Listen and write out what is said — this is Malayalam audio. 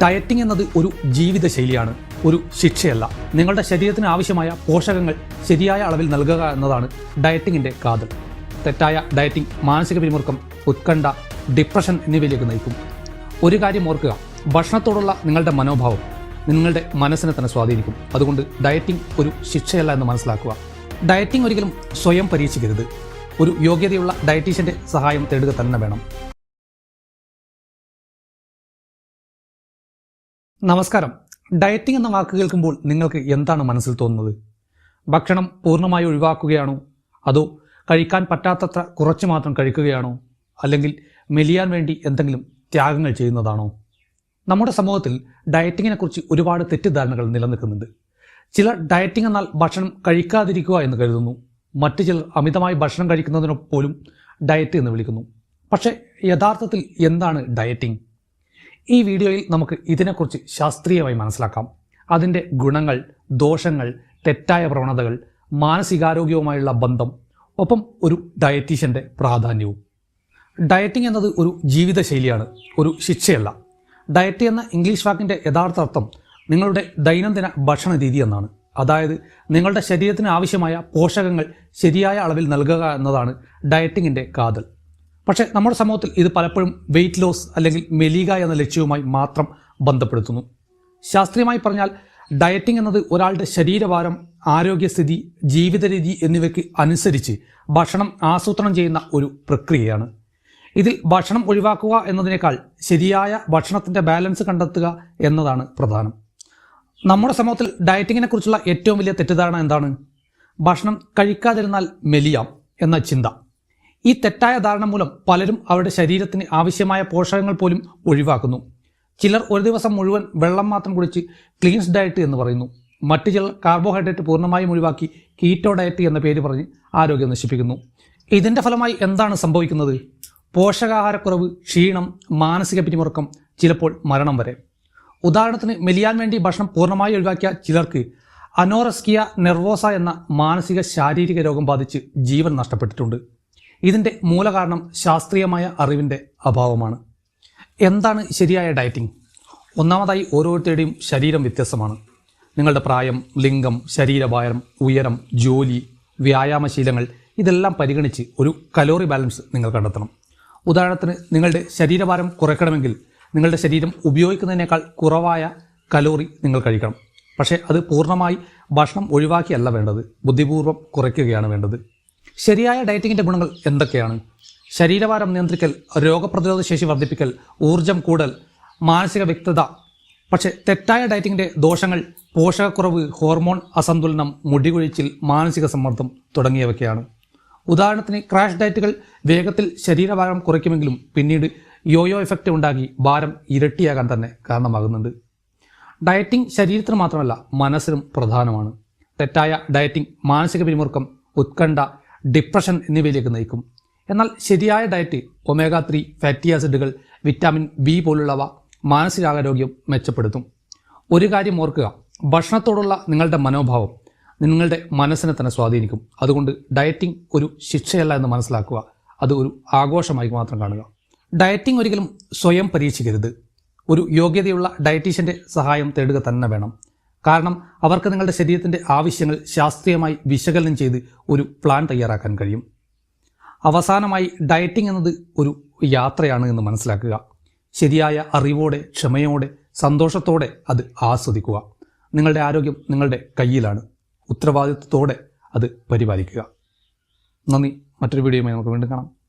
ഡയറ്റിംഗ് എന്നത് ഒരു ജീവിതശൈലിയാണ് ഒരു ശിക്ഷയല്ല. നിങ്ങളുടെ ശരീരത്തിന് ആവശ്യമായ പോഷകങ്ങൾ ശരിയായ അളവിൽ നൽകുക എന്നതാണ് ഡയറ്റിങ്ങിന്റെ കാതൽ. തെറ്റായ ഡയറ്റിംഗ് മാനസിക പിരിമുറുക്കം ഉത്കണ്ഠ ഡിപ്രഷൻ എന്നിവയിലേക്ക് നയിക്കും. ഒരു കാര്യം ഓർക്കുക ഭക്ഷണത്തോടുള്ള നിങ്ങളുടെ മനോഭാവം നിങ്ങളുടെ മനസ്സിനെ തന്നെ സ്വാധീനിക്കും. അതുകൊണ്ട് ഡയറ്റിംഗ് ഒരു ശിക്ഷയല്ല എന്ന് മനസ്സിലാക്കുക. ഡയറ്റിംഗ് ഒരിക്കലും സ്വയം പരീക്ഷിക്കരുത്. ഒരു യോഗ്യതയുള്ള ഡയറ്റീഷ്യന്റെ സഹായം തേടുക തന്നെ വേണം. നമസ്കാരം. ഡയറ്റിംഗ് എന്ന വാക്ക് കേൾക്കുമ്പോൾ നിങ്ങൾക്ക് എന്താണ് മനസ്സിൽ തോന്നുന്നത്? ഭക്ഷണം പൂർണമായി ഒഴിവാക്കുകയാണോ? അതോ കഴിക്കാൻ പറ്റാത്തത്ര കുറച്ച് മാത്രം കഴിക്കുകയാണോ? അല്ലെങ്കിൽ മെലിയാൻ വേണ്ടി എന്തെങ്കിലും ത്യാഗങ്ങൾ ചെയ്യുന്നതാണോ? നമ്മുടെ സമൂഹത്തിൽ ഡയറ്റിങ്ങിനെ കുറിച്ച് ഒരുപാട് തെറ്റിദ്ധാരണകൾ നിലനിൽക്കുന്നുണ്ട്. ചിലർ ഡയറ്റിംഗ് എന്നാൽ ഭക്ഷണം കഴിക്കാതിരിക്കുക എന്ന് കരുതുന്നു. മറ്റു ചിലർ അമിതമായി ഭക്ഷണം കഴിക്കുന്നതിനു പോലും ഡയറ്റ് എന്ന് വിളിക്കുന്നു. പക്ഷേ യഥാർത്ഥത്തിൽ എന്താണ് ഡയറ്റിംഗ്? ഈ വീഡിയോയിൽ നമുക്ക് ഇതിനെക്കുറിച്ച് ശാസ്ത്രീയമായി മനസ്സിലാക്കാം. അതിന്റെ ഗുണങ്ങൾ ദോഷങ്ങൾ തെറ്റായ പ്രവണതകൾ മാനസികാരോഗ്യവുമായുള്ള ബന്ധം ഒപ്പം ഒരു ഡയറ്റീഷ്യന്റെ പ്രാധാന്യവും. ഡയറ്റിംഗ് എന്നത് ഒരു ജീവിതശൈലിയാണ് ഒരു ശിക്ഷയല്ല. ഡയറ്റ് എന്ന ഇംഗ്ലീഷ് വാക്കിന്റെ യഥാർത്ഥ അർത്ഥം നിങ്ങളുടെ ദൈനംദിന ഭക്ഷണ രീതി എന്നാണ്. അതായത് നിങ്ങളുടെ ശരീരത്തിന് ആവശ്യമായ പോഷകങ്ങൾ ശരിയായ അളവിൽ നൽകുക എന്നതാണ് ഡയറ്റിങ്ങിന്റെ കാതൽ. പക്ഷേ നമ്മുടെ സമൂഹത്തിൽ ഇത് പലപ്പോഴും വെയിറ്റ് ലോസ് അല്ലെങ്കിൽ മെലിക എന്ന ലക്ഷ്യവുമായി മാത്രം ബന്ധപ്പെടുത്തുന്നു. ശാസ്ത്രീയമായി പറഞ്ഞാൽ ഡയറ്റിംഗ് എന്നത് ഒരാളുടെ ശരീരഭാരം ആരോഗ്യസ്ഥിതി ജീവിത രീതി എന്നിവയ്ക്ക് അനുസരിച്ച് ഭക്ഷണം ആസൂത്രണം ചെയ്യുന്ന ഒരു പ്രക്രിയയാണ്. ഇതിൽ ഭക്ഷണം ഒഴിവാക്കുക എന്നതിനേക്കാൾ ശരിയായ ഭക്ഷണത്തിന്റെ ബാലൻസ് കണ്ടെത്തുക എന്നതാണ് പ്രധാനം. നമ്മുടെ സമൂഹത്തിൽ ഡയറ്റിങ്ങിനെ കുറിച്ചുള്ള ഏറ്റവും വലിയ തെറ്റിദ്ധാരണ എന്താണ്? ഭക്ഷണം കഴിക്കാതിരുന്നാൽ മെലിയാം എന്ന ചിന്ത. ഈ തെറ്റായ ധാരണ മൂലം പലരും അവരുടെ ശരീരത്തിന് ആവശ്യമായ പോഷകങ്ങൾ പോലും ഒഴിവാക്കുന്നു. ചിലർ ഒരു ദിവസം മുഴുവൻ വെള്ളം മാത്രം കുടിച്ച് ക്ലീൻസ് ഡയറ്റ് എന്ന് പറയുന്നു. മറ്റു ചിലർ കാർബോഹൈഡ്രേറ്റ് പൂർണമായും ഒഴിവാക്കി കീറ്റോ ഡയറ്റ് എന്ന പേര് പറഞ്ഞ് ആരോഗ്യം നശിപ്പിക്കുന്നു. ഇതിന്റെ ഫലമായി എന്താണ് സംഭവിക്കുന്നത്? പോഷകാഹാരക്കുറവ് ക്ഷീണം മാനസിക പിരിമുറുക്കം ചിലപ്പോൾ മരണം വരെ. ഉദാഹരണത്തിന് മെലിയാൻ വേണ്ടി ഭക്ഷണം പൂർണമായി ഒഴിവാക്കിയ ചിലർക്ക് അനോറസ്കിയ നെർവോസ എന്ന മാനസിക ശാരീരിക രോഗം ബാധിച്ച് ജീവൻ നഷ്ടപ്പെട്ടിട്ടുണ്ട്. ഇതിന്റെ മൂലകാരണം ശാസ്ത്രീയമായ അറിവിന്റെ അഭാവമാണ്. എന്താണ് ശരിയായ ഡയറ്റിംഗ്? ഒന്നാമതായി ഓരോരുത്തരുടെയും ശരീരം വ്യത്യസ്തമാണ്. നിങ്ങളുടെ പ്രായം ലിംഗം ശരീരഭാരം ഉയരം ജോലി വ്യായാമശീലങ്ങൾ ഇതെല്ലാം പരിഗണിച്ച് ഒരു കലോറി ബാലൻസ് നിങ്ങൾ കണ്ടെത്തണം. ഉദാഹരണത്തിന് നിങ്ങളുടെ ശരീരഭാരം കുറയ്ക്കണമെങ്കിൽ നിങ്ങളുടെ ശരീരം ഉപയോഗിക്കുന്നതിനേക്കാൾ കുറവായ കലോറി നിങ്ങൾ കഴിക്കണം. പക്ഷേ അത് പൂർണമായി ഭക്ഷണം ഒഴിവാക്കിയല്ല വേണ്ടത്. ബുദ്ധിപൂർവം കുറയ്ക്കുകയാണ് വേണ്ടത്. ശരിയായ ഡയറ്റിങ്ങിന്റെ ഗുണങ്ങൾ എന്തൊക്കെയാണ്? ശരീരഭാരം നിയന്ത്രിക്കൽ രോഗപ്രതിരോധ ശേഷി വർദ്ധിപ്പിക്കൽ ഊർജം കൂടൽ മാനസിക വ്യക്തത. പക്ഷേ തെറ്റായ ഡയറ്റിങ്ങിന്റെ ദോഷങ്ങൾ പോഷകക്കുറവ് ഹോർമോൺ അസന്തുലനം മുടികൊഴിച്ചിൽ മാനസിക സമ്മർദ്ദം തുടങ്ങിയവയ്ക്കാണ്. ഉദാഹരണത്തിന് ക്രാഷ് ഡയറ്റുകൾ വേഗത്തിൽ ശരീരഭാരം കുറയ്ക്കുമെങ്കിലും പിന്നീട് യോയോ എഫക്റ്റ് ഉണ്ടാക്കി ഭാരം ഇരട്ടിയാകാൻ തന്നെ കാരണമാകുന്നുണ്ട്. ഡയറ്റിംഗ് ശരീരത്തിന് മാത്രമല്ല മനസ്സിനും പ്രധാനമാണ്. തെറ്റായ ഡയറ്റിംഗ് മാനസിക പിരിമുറുക്കം ഉത്കണ്ഠ ഡിപ്രഷൻ എന്നിവയിലേക്ക് നയിക്കും. എന്നാൽ ശരിയായ ഡയറ്റ് ഒമേഗ ത്രീ ഫാറ്റി ആസിഡുകൾ വിറ്റാമിൻ ബി പോലുള്ളവ മാനസികാരോഗ്യം മെച്ചപ്പെടുത്തും. ഒരു കാര്യം ഓർക്കുക ഭക്ഷണത്തോടുള്ള നിങ്ങളുടെ മനോഭാവം നിങ്ങളുടെ മനസ്സിനെ തന്നെ സ്വാധീനിക്കും. അതുകൊണ്ട് ഡയറ്റിംഗ് ഒരു ശിക്ഷയല്ല എന്ന് മനസ്സിലാക്കുക. അത് ഒരു ആഘോഷമായി മാത്രം കാണുക. ഡയറ്റിംഗ് ഒരിക്കലും സ്വയം പരീക്ഷിക്കരുത്. ഒരു യോഗ്യതയുള്ള ഡയറ്റീഷ്യന്റെ സഹായം തേടുക തന്നെ വേണം. കാരണം അവർക്ക് നിങ്ങളുടെ ശരീരത്തിന്റെ ആവശ്യങ്ങൾ ശാസ്ത്രീയമായി വിശകലനം ചെയ്ത് ഒരു പ്ലാൻ തയ്യാറാക്കാൻ കഴിയും. അവസാനമായി ഡയറ്റിംഗ് എന്നത് ഒരു യാത്രയാണ് എന്ന് മനസ്സിലാക്കുക. ശരിയായ അറിവോടെ ക്ഷമയോടെ സന്തോഷത്തോടെ അത് ആസ്വദിക്കുക. നിങ്ങളുടെ ആരോഗ്യം നിങ്ങളുടെ കയ്യിലാണ്. ഉത്തരവാദിത്വത്തോടെ അത് പരിപാലിക്കുക. നന്ദി. മറ്റൊരു വീഡിയോയുമായി നമുക്ക് വീണ്ടും കാണാം.